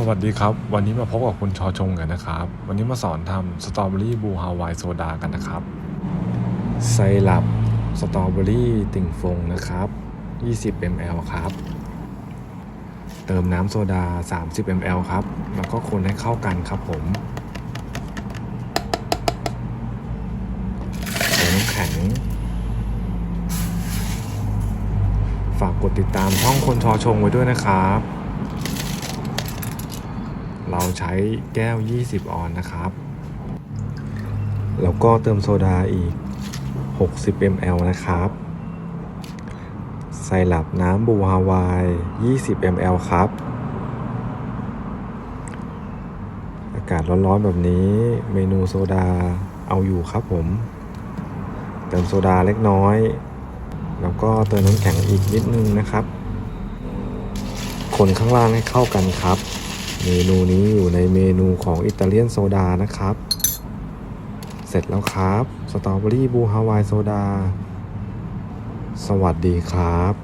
สวัสดีครับ วันนี้มาพบกับคุณชอชงกันนะครับ วันนี้มาสอนทำสตรอเบอรี่บูฮาวายโซดากันนะครับไซรัปสตรอเบอรี่ติ่งฟงนะครับ 20 ml ครับ เติมน้ำโซดา 30 ml ครับ แล้วก็คนให้เข้ากันครับผมใส่น้ำแข็ง ฝากกดติดตามช่องคนชอชงไว้ด้วยนะครับ เราใช้แก้ว 20 ออนนะครับ แล้วก็เติมโซดาอีก 60 ml นะครับ ใส่หลับน้ำบูฮาวาย 20 ml ครับ อากาศร้อนๆแบบนี้เมนูโซดาเอาอยู่ครับผม เติมโซดาเล็กน้อย แล้วก็เติมน้ำแข็งอีกนิดนึงนะครับ คนข้างล่างให้เข้ากันครับ เมนูนี้อยู่ในเมนูของอิตาเลียนโซดานะครับ เสร็จแล้วครับ สตรอเบอรี่บูฮาวายโซดา สวัสดีครับ